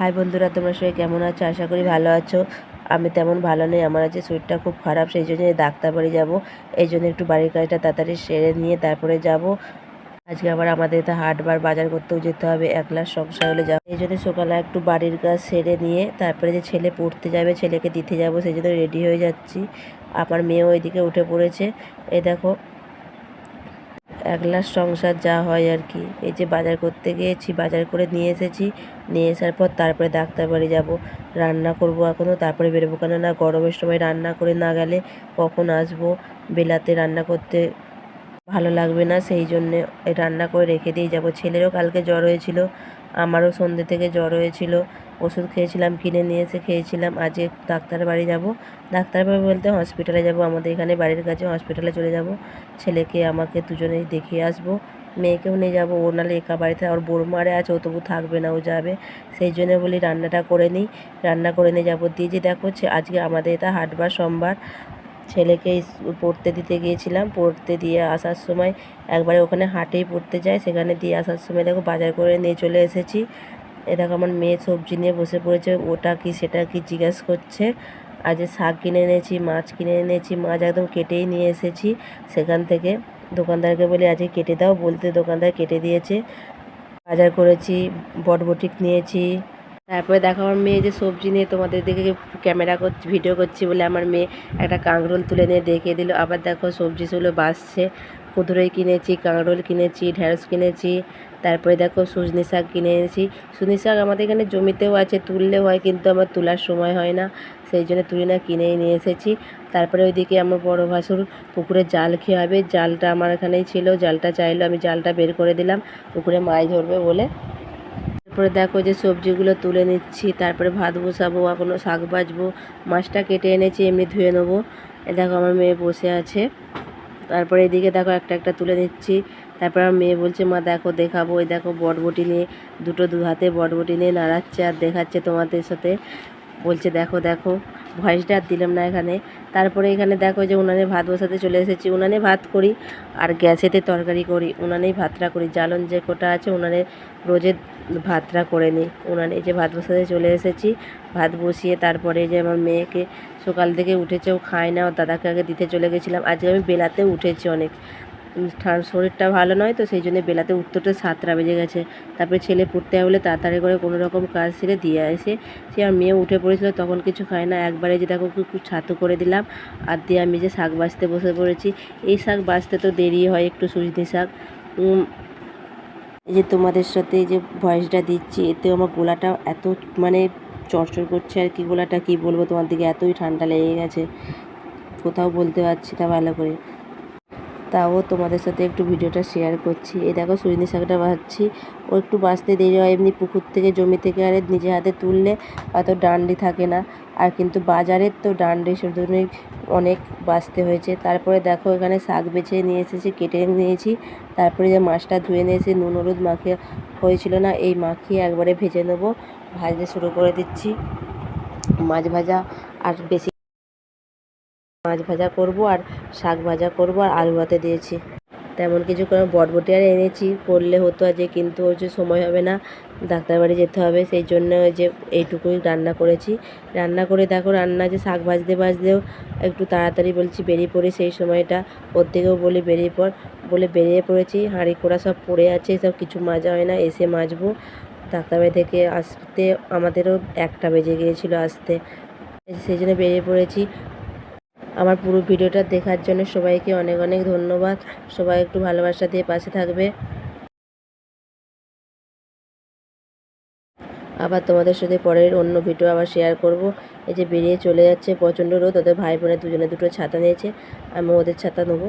High বন্ধুরা, তোমরা সবাই কেমন আছো? আশা করি ভালো আছো। আমি তেমন ভালো নেই, আমার আজকে শরীরটা খুব খারাপ, সেই জন্য ডাক্তার বাড়ি যাব। এই জন্য একটু বাড়ির কাজটা তাড়াতাড়ি সেরে নিয়ে তারপরে যাব। আজকে আবার আমাদের তো হাটবার বাজার করতেও যেতে হবে, একলা সংসার হলে যাব। এই জন্য সকালে একটু বাড়ির কাজ সেরে নিয়ে তারপরে যে ছেলে পড়তে যাবে, ছেলেকে দিতে যাব, সেই জন্য রেডি হয়ে যাচ্ছি। আমার মেয়েও ওইদিকে উঠে পড়েছে। এ দেখো একলার সংসার যা হয় আর কি। এই যে বাজার করতে গিয়েছি, বাজার করে নিয়ে এসেছি। নিয়ে আসার পর তারপরে ডাক্তার বাড়ি যাব। রান্না করব এখনও তারপরে বেরোবো। কেন না গরমের সময় রান্না করে না গেলে কখন আসব? বেলাতে রান্না করতে ভালো লাগবে না, সেই জন্যে রান্না করে রেখে দিয়ে যাব। ছেলেরও কালকে জ্বর হয়েছিল, আমারও সন্ধ্যে থেকে জ্বর হয়েছিল। ওষুধ খেয়েছিলাম, কিনে নিয়ে এসে খেয়েছিলাম। আজকে ডাক্তার বাড়ি যাব। ডাক্তার বাড়ি বলতে হসপিটালে যাব, আমাদের এখানে বাড়ির কাছে হসপিটালে চলে যাব। ছেলেকে, আমাকে দুজনেই দেখিয়ে আসব। মেয়েকেও নিয়ে যাব। ও নাহলে একা বাড়িতে আর বোরমারে আছে, ও তবু থাকবে না, ও যাবে। সেই জন্য বলি রান্নাটা করে নিই। রান্না করে নিয়ে যাব। দিয়ে যে দেখো আজকে আমাদের এটা হাটবার সোমবার। ছেলেকে পড়তে দিতে গিয়েছিলাম। পড়তে দিয়ে আসার সময় একবারে ওখানে হাটেই পড়তে যায়। সেখানে দিয়ে আসার সময় দেখো বাজার করে নিয়ে চলে এসেছি। এ দেখো আমার মেয়ে সবজি নিয়ে বসে পড়েছে। ওটা কি, সেটা কি জিজ্ঞেস করছে। আজ শাক কিনে এনেছি, মাছ কিনে এনেছি, মাছ একদম কেটেই নিয়ে এসেছি। সেখান থেকে দোকানদারকে বলি, আজকে কেটে দাও। বলতে দোকানদার কেটে দিয়েছে। বাজার করেছি বটবটি নিয়েছি। তারপরে দেখো আমার মেয়ে যে সবজি নিয়ে তোমাদের দেখে ক্যামেরা করছি ভিডিও করছি বলে আমার মেয়ে একটা কাঁকরোল তুলে নিয়ে দেখিয়ে দিল। আবার দেখো সবজিগুলো বাসছে কুঁদরোই কিনেছি, কাঁকরোল কিনেছি ঢ্যাঁড়স কিনেছি, তারপরে দেখো সুজনি শাক কিনে এনেছি। সুজনি শাক আমাদের এখানে জমিতেও আছে, তুললেও হয় কিন্তু আমার তোলার সময় হয় না, সেই জন্য তুলি না কিনেই নিয়ে এসেছি। তারপরে ওইদিকে আমার বড় ভাসুর পুকুরে জাল খেয়ে হবে জালটা আমার এখানেই ছিল, জালটা চাইলো, আমি জালটা বের করে দিলাম, পুকুরে মাছ ধরবে বলে। তারপরে দেখো যে সবজিগুলো তুলে নিচ্ছি, তারপরে ভাত বসাবো এখনও শাক বাজবো মাছটা কেটে এনেছি, এমনি ধুয়ে নেব। এ দেখো আমার মেয়ে বসে আছে। তারপরে এদিকে দেখো একটা একটা তুলে নিচ্ছি। তারপর আমার মেয়ে বলছে, মা, দেখো, দেখাবো। এই দেখো বটবটি নিয়ে, দুটো দু হাতে বটবটি নিয়ে নাড়াচ্ছে আর দেখাচ্ছে তোমাদের সাথে। বলছে, দেখো দেখো। ভয়েসটা আর দিলাম না এখানে। তারপরে এখানে দেখো যে উনানে ভাত বসাতে চলে এসেছি। উনানে ভাত করি আর গ্যাসেতে তরকারি করি। উনানেই ভাতটা করি। জ্বালন যে কোটা আছে, উনানে রোজে ভাতটা করে নিই। উনানে যে ভাত বসাতে চলে এসেছি। ভাত বসিয়ে তারপরে যে আমার মেয়েকে সকাল থেকে উঠেছে, ও খায় না, ওর দাদাকে আগে দিতে চলে গেছিলাম। আজকে আমি বেলাতে উঠেছি অনেক। শরীরটা ভালো নয় তো সেই জন্য বেলাতে উঠতে সাতটা বেজে গেছে। তারপরে ছেলে পড়তে বলে তাড়াতাড়ি করে কোনো রকম কাজ সেরে দিয়ে আসে। সে আর মেয়ে উঠে পড়েছিল, তখন কিছু খায় না। একবারে যে দেখো ছাতু করে দিলাম। আর দিয়ে আমি যে শাক বাছতে বসে পড়েছি। এই শাক বাছতে তো দেরি হয় একটু সুজনি শাক। এই যে তোমাদের সাথে যে ভয়েসটা দিচ্ছি, এতে আমার গলাটা এত মানে চরচর করছে আর কি গলাটা, কি বলব তোমার দিকে? এতই ঠান্ডা লেগে গেছে। কোথাও বলতে পারছি না ভালো করে। তাও তোমাদের সাথে একটু ভিডিওটা শেয়ার করছি। এই দেখো সজনে শাকটা ভাজছি। ও একটু বাঁচতে দেরি হয়, এমনি পুকুর থেকে, জমি থেকে আরে নিজে হাতে তুললে অত ডান্ডি থাকে না। আর কিন্তু বাজারের তো ডান্ডি সেজন্যই অনেক বাঁচতে হয়েছে। তারপরে দেখো, এখানে শাক বেছে নিয়ে এসেছি, কেটে নিয়েছি। তারপরে যে মাছটা ধুয়ে নিয়েছি নুন, হলুদ মাখিয়ে হয়েছিল না, এই মাখিয়ে একবারে ভেজে নেব। ভাজতে শুরু করে দিচ্ছি। মাছ ভাজা আর বেশি মাছ ভাজা করব আর শাক ভাজা করব আর আলু ভাতে দিয়েছি। তেমন কিছু করে বটবটি আর এনেছি, করলে হতো আজকে, কিন্তু হচ্ছে সময় হবে না, ডাক্তার বাড়ি যেতে হবে, সেই জন্য ওই যে এইটুকুই রান্না করেছি। রান্না করে দেখো, রান্না যে শাক ভাজতে ভাজতেও একটু তাড়াতাড়ি বলছি বেরিয়ে পড়ি, সেই সময়টা ওর থেকেও বলি বেরিয়ে পড়। বলে বেরিয়ে পড়েছি, হাঁড়ি কোড়া সব পড়ে আছে, সব কিছু মাজা হয় না, এসে মাজবো। ডাক্তারবাড়ি থেকে আসতে আমাদেরও একটা বেজে গিয়েছিল আসতে। সেই জন্য বেরিয়ে পড়েছি আমার পুরো ভিডিওটা দেখার জন্য সবাইকে অনেক অনেক ধন্যবাদ। সবাই একটু ভালোবাসা দিয়ে পাশে থাকবে। আবার তোমাদের সাথে পরের অন্য ভিডিও আবার শেয়ার করব। এই যে বেরিয়ে চলে যাচ্ছে প্রচণ্ড রোদ, ওদের ভাই বোনের দুজনে দুটো ছাতা নিয়েছে আমি ওদের ছাতা নেব।